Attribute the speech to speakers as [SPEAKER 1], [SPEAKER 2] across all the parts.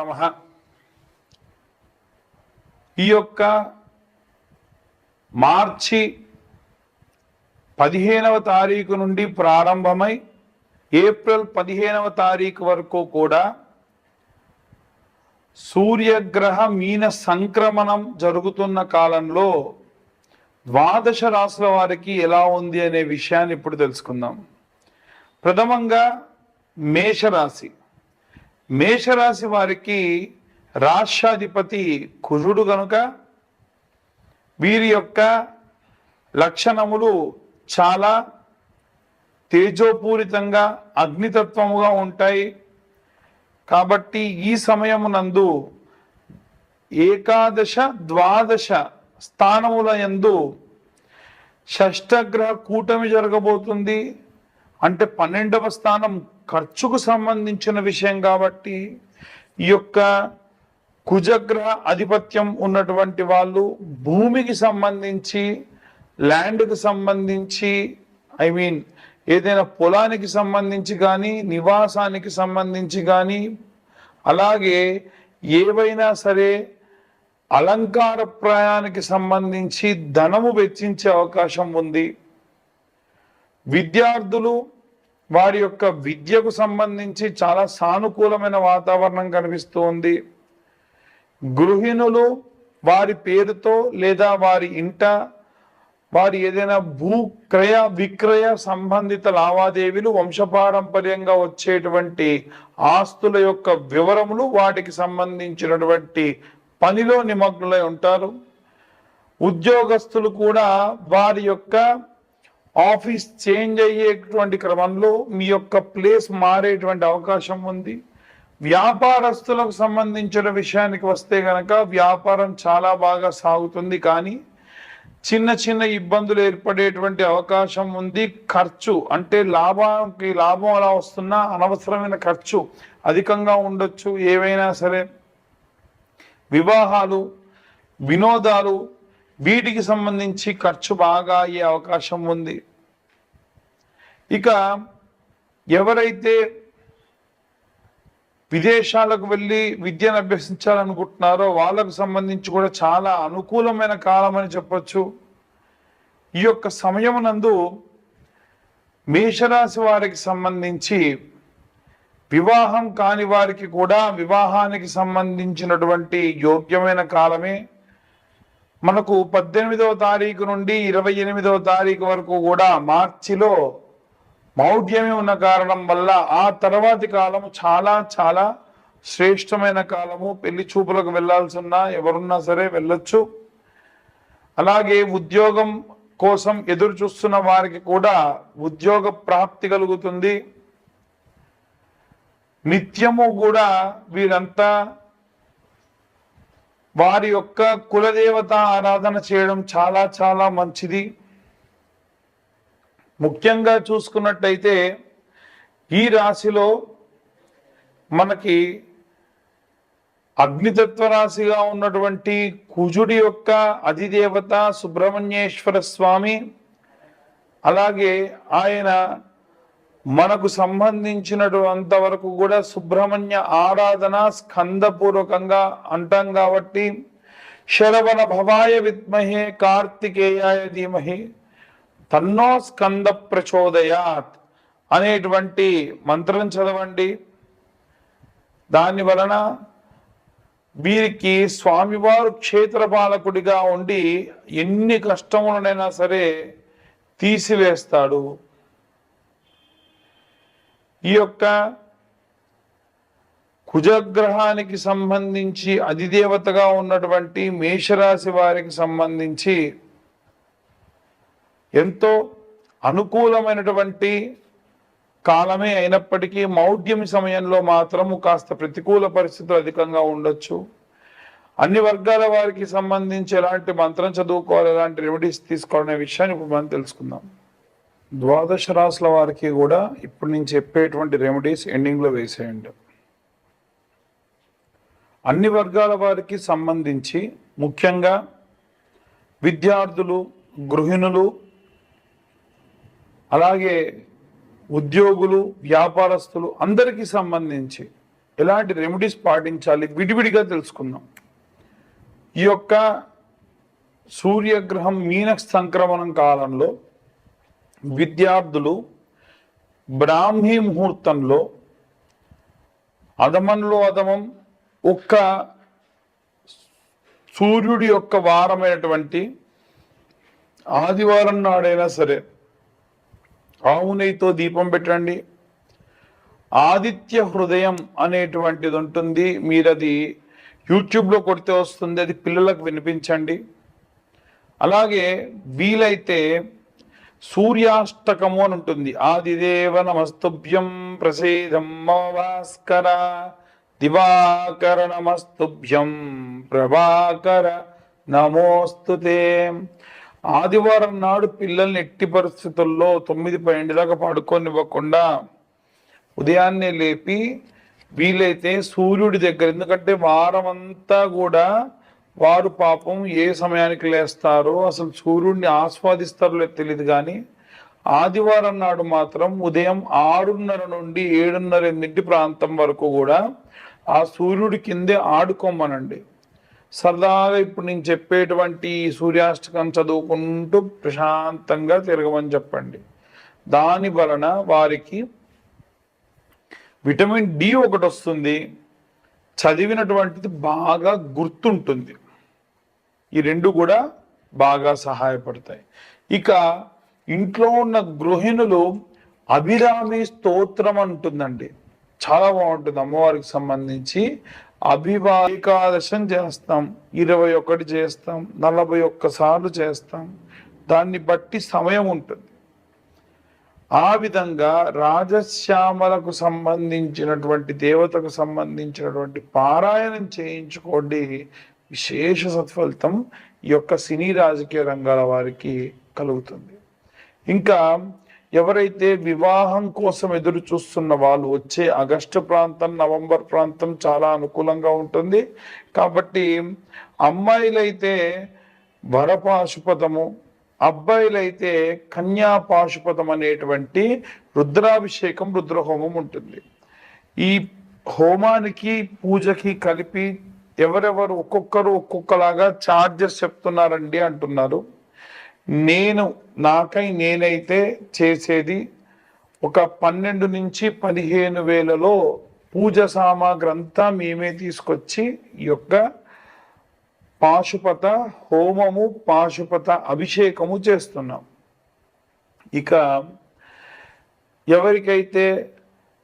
[SPEAKER 1] నమ. ఈ యొక్క మార్చి పదిహేనవ తారీఖు నుండి ప్రారంభమై ఏప్రిల్ పదిహేనవ తారీఖు వరకు కూడా సూర్యగ్రహ మీన సంక్రమణం జరుగుతున్న కాలంలో ద్వాదశ రాశుల వారికి ఎలా ఉంది అనే విషయాన్ని ఇప్పుడు తెలుసుకుందాం. ప్రథమంగా మేషరాశి. మేషరాశి వారికి రాష్ట్రాధిపతి కుజుడు కనుక వీరి యొక్క లక్షణములు చాలా తేజోపూరితంగా అగ్నితత్వముగా ఉంటాయి. కాబట్టి ఈ సమయమునందు ఏకాదశ ద్వాదశ స్థానముల యందు షష్టగ్రహ కూటమి జరగబోతుంది. అంటే పన్నెండవ స్థానం ఖర్చుకు సంబంధించిన విషయం కాబట్టి ఈ యొక్క కుజగ్రహ ఆధిపత్యం ఉన్నటువంటి వాళ్ళు భూమికి సంబంధించి ల్యాండ్కి సంబంధించి ఐ మీన్ ఏదైనా పొలానికి సంబంధించి కానీ నివాసానికి సంబంధించి కానీ అలాగే ఏవైనా సరే అలంకార ప్రాయానికి సంబంధించి ధనము వెచ్చించే అవకాశం ఉంది. విద్యార్థులు వారి యొక్క విద్యకు సంబంధించి చాలా సానుకూలమైన వాతావరణం కనిపిస్తోంది. గృహిణులు వారి పేరుతో లేదా వారి ఇంట వారి ఏదైనా భూ క్రయ విక్రయ సంబంధిత లావాదేవీలు వంశపారంపర్యంగా వచ్చేటువంటి ఆస్తుల యొక్క వివరములు వాటికి సంబంధించినటువంటి పనిలో నిమగ్నులై ఉంటారు. ఉద్యోగస్తులు కూడా వారి యొక్క ఆఫీస్ చేంజ్ అయ్యేటువంటి క్రమంలో మీ యొక్క ప్లేస్ మారేటువంటి అవకాశం ఉంది. వ్యాపారస్తులకు సంబంధించిన విషయానికి వస్తే గనక వ్యాపారం చాలా బాగా సాగుతుంది. కానీ చిన్న చిన్న ఇబ్బందులు ఏర్పడేటువంటి అవకాశం ఉంది. ఖర్చు అంటే లాభానికి లాభం అలా వస్తున్నా అనవసరమైన ఖర్చు అధికంగా ఉండొచ్చు. ఏవైనా సరే వివాహాలు వినోదాలు వీటికి సంబంధించి ఖర్చు బాగా అయ్యే అవకాశం ఉంది. ఇక ఎవరైతే విదేశాలకు వెళ్ళి విద్యను అభ్యసించాలనుకుంటున్నారో వాళ్ళకు సంబంధించి కూడా చాలా అనుకూలమైన కాలం అని చెప్పచ్చు. ఈ యొక్క సమయం నందు మేషరాశి వారికి సంబంధించి వివాహం కాని వారికి కూడా వివాహానికి సంబంధించినటువంటి యోగ్యమైన కాలమే. మనకు పద్దెనిమిదవ తారీఖు నుండి ఇరవై ఎనిమిదవ తారీఖు వరకు కూడా మార్చిలో మౌఢ్యమే ఉన్న కారణం వల్ల ఆ తర్వాతి కాలము చాలా చాలా శ్రేష్టమైన కాలము. పెళ్ళి చూపులకు వెళ్ళాల్సి ఎవరున్నా సరే వెళ్ళొచ్చు. అలాగే ఉద్యోగం కోసం ఎదురు చూస్తున్న వారికి కూడా ఉద్యోగ ప్రాప్తి కలుగుతుంది. నిత్యము కూడా వీరంతా వారి యొక్క కులదేవత ఆరాధన చేయడం చాలా చాలా మంచిది. ముఖ్యంగా చూసుకున్నట్టయితే ఈ రాశిలో మనకి అగ్నితత్వ రాశిగా ఉన్నటువంటి కుజుడి యొక్క అధిదేవత సుబ్రహ్మణ్యేశ్వర స్వామి అలాగే ఆయన మనకు సంబంధించినటువంటి వరకు కూడా సుబ్రహ్మణ్య ఆరాధన స్కందపూర్వకంగా అంటాం కాబట్టి శరవణ భవాయ విద్మహే కార్తికేయాయ ధీమహి తన్నో స్కంద ప్రచోదయాత్ అనేటువంటి మంత్రం చదవండి. దాని వలన వీరికి స్వామివారు క్షేత్రపాలకుడిగా ఉండి ఎన్ని కష్టములనైనా సరే తీసివేస్తాడు. ఈ యొక్క కుజగ్రహానికి సంబంధించి అధిదేవతగా ఉన్నటువంటి మేషరాశి వారికి సంబంధించి ఎంతో అనుకూలమైనటువంటి కాలమే అయినప్పటికీ మౌఢ్యం సమయంలో మాత్రము కాస్త ప్రతికూల పరిస్థితులు అధికంగా ఉండొచ్చు. అన్ని వర్గాల వారికి సంబంధించి ఎలాంటి మంత్రం చదువుకోవాలి ఎలాంటి రెమెడీస్ తీసుకోవాలనే విషయాన్ని ఇప్పుడు మనం తెలుసుకుందాం. ద్వాదశ రాసుల వారికి కూడా ఇప్పుడు నేను చెప్పేటువంటి రెమెడీస్ ఎండింగ్లో వేసేయండి. అన్ని వర్గాల వారికి సంబంధించి ముఖ్యంగా విద్యార్థులు గృహిణులు అలాగే ఉద్యోగులు వ్యాపారస్తులు అందరికీ సంబంధించి ఎలాంటి రెమెడీస్ పాటించాలి విడివిడిగా తెలుసుకుందాం. ఈ యొక్క సూర్యగ్రహం మీన సంక్రమణం కాలంలో విద్యార్థులు బ్రాహ్మీ ముహూర్తంలో అధమంలో అధమం ఒక్క సూర్యుడి యొక్క వారమైనటువంటి ఆదివారం నాడైనా సరే ఆవు నెయ్యితో దీపం పెట్టండి. ఆదిత్య హృదయం అనేటువంటిది ఉంటుంది. మీరు అది యూట్యూబ్లో కొడితే వస్తుంది. అది పిల్లలకు వినిపించండి. అలాగే వీలైతే సూర్యాష్టకము అని ఉంటుంది. ఆదిదేవ నమస్తుభ్యం ప్రసేదం భాస్కర దివాకర నమస్తుభ్యం ప్రభాకర నమోస్తుతే ఆదివారం నాడు పిల్లల్ని ఎట్టి పరిస్థితుల్లో తొమ్మిది పన్నెండు దాకా పడుకోనివ్వకుండా ఉదయాన్నే లేపి వీలైతే సూర్యుడి దగ్గర ఎందుకంటే వారం అంతా కూడా వారు పాపం ఏ సమయానికి లేస్తారో అసలు సూర్యుడిని ఆస్వాదిస్తారో తెలియదు కానీ ఆదివారం నాడు మాత్రం ఉదయం ఆరున్నర నుండి ఏడున్నర ఎనిమిది ప్రాంతం వరకు కూడా ఆ సూర్యుడి కిందే ఆడుకోమనండి. సరదాగా ఇప్పుడు నేను చెప్పేటువంటి సూర్యాష్టకం చదువుకుంటూ ప్రశాంతంగా తిరగమని చెప్పండి. దాని వలన వారికి విటమిన్ డి ఒకటి వస్తుంది. చదివినటువంటిది బాగా గుర్తుంటుంది. ఈ రెండు కూడా బాగా సహాయపడతాయి. ఇక ఇంట్లో ఉన్న గృహిణులు అభిరామి స్తోత్రం అంటుందండి. చాలా బాగుంటుంది. అమ్మవారికి సంబంధించి అభివా ఏకాదశం చేస్తాం. ఇరవై ఒకటి చేస్తాం. నలభై ఒక్క సార్లు చేస్తాం. దాన్ని బట్టి సమయం ఉంటుంది. ఆ విధంగా రాజశ్యామలకు సంబంధించినటువంటి దేవతకు సంబంధించినటువంటి పారాయణం చేయించుకోండి. విశేష సత్ఫలితం ఈ యొక్క సినీ రాజకీయ రంగాల వారికి కలుగుతుంది. ఇంకా ఎవరైతే వివాహం కోసం ఎదురు చూస్తున్న వాళ్ళు వచ్చే ఆగస్టు ప్రాంతం నవంబర్ ప్రాంతం చాలా అనుకూలంగా ఉంటుంది. కాబట్టి అమ్మాయిలైతే వరపాశుపతము అబ్బాయిలైతే కన్యా పాశుపతం అనేటువంటి రుద్రాభిషేకం రుద్రహోమం ఉంటుంది. ఈ హోమానికి పూజకి కలిపి ఎవరెవరు ఒక్కొక్కరు ఒక్కొక్కలాగా చార్జెస్ చెప్తున్నారండి అంటున్నారు. నేను నాకై నేనైతే చేసేది ఒక పన్నెండు నుంచి పదిహేను వేలలో పూజ సామాగ్రి అంతా మేమే తీసుకొచ్చి ఈ యొక్క పాశుపత హోమము పాశుపత అభిషేకము చేస్తున్నాం. ఇక ఎవరికైతే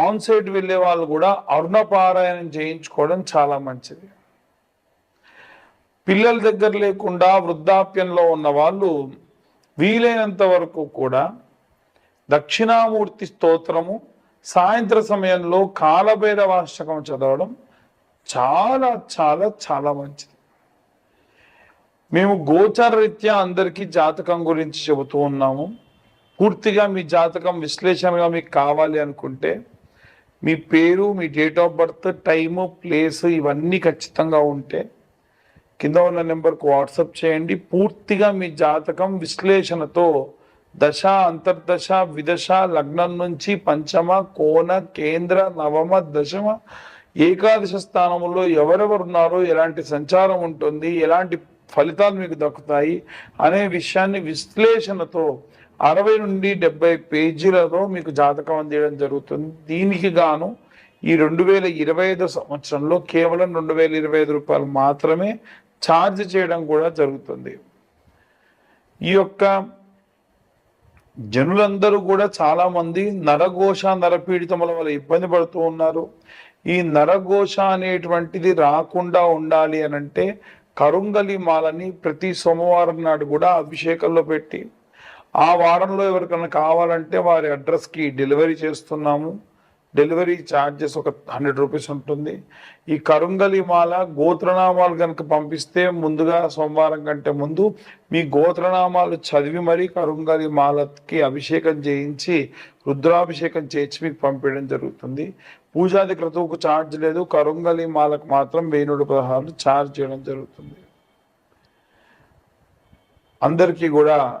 [SPEAKER 1] ఆన్ సైట్ వెళ్ళే వాళ్ళు కూడా అరుణ పారాయణం చేయించుకోవడం చాలా మంచిది. పిల్లల దగ్గర లేకుండా వృద్ధాప్యంలో ఉన్న వాళ్ళు వీలైనంత వరకు కూడా దక్షిణామూర్తి స్తోత్రము సాయంత్ర సమయంలో కాలభైరవాష్టకం చదవడం చాలా చాలా చాలా మంచిది. మేము గోచార రీత్యా అందరికీ జాతకం గురించి చెబుతూ ఉన్నాము. పూర్తిగా మీ జాతకం విశ్లేషణగా మీకు కావాలి అనుకుంటే మీ పేరు మీ date of birth time place ఇవన్నీ ఖచ్చితంగా ఉంటే కింద ఉన్న నెంబర్కు వాట్సాప్ చేయండి. పూర్తిగా మీ జాతకం విశ్లేషణతో దశ అంతర్దశ విదశ లగ్నం నుంచి పంచమ కోణ కేంద్ర నవమ దశమ ఏకాదశ స్థానంలో ఎవరెవరు ఉన్నారో ఎలాంటి సంచారం ఉంటుంది ఎలాంటి ఫలితాలు మీకు దక్కుతాయి అనే విషయాన్ని విశ్లేషణతో అరవై నుండి డెబ్బై పేజీలతో మీకు జాతకం అందించడం జరుగుతుంది. దీనికి గాను ఈ రెండు వేల ఇరవై ఐదు సంవత్సరంలో కేవలం రెండు వేల ఇరవై ఐదు రూపాయలు మాత్రమే ఛార్జ్ చేయడం కూడా జరుగుతుంది. ఈ యొక్క జనులందరూ కూడా చాలామంది నరఘోష నరపీడితముల వల్ల ఇబ్బంది పడుతూ ఉన్నారు. ఈ నరఘోష అనేటువంటిది రాకుండా ఉండాలి అని అంటే కరుంగలి మాలని ప్రతి సోమవారం నాడు కూడా అభిషేకంలో పెట్టి ఆ వారంలో ఎవరికైనా కావాలంటే వారి అడ్రస్కి డెలివరీ చేస్తున్నాము. డెలివరీ ఛార్జెస్ ఒక హండ్రెడ్ రూపీస్ ఉంటుంది. ఈ కరుంగలి మాల గోత్రనామాలు కనుక పంపిస్తే ముందుగా సోమవారం కంటే ముందు మీ గోత్రనామాలు చదివి మరీ కరుంగలి మాలకి అభిషేకం చేయించి రుద్రాభిషేకం చేయించి మీకు పంపించడం జరుగుతుంది. పూజాది క్రతువుకు ఛార్జ్ లేదు. కరుంగలి మాలకు మాత్రం వెయ్యి నూట పదహారు ఛార్జ్ చేయడం జరుగుతుంది. అందరికీ కూడా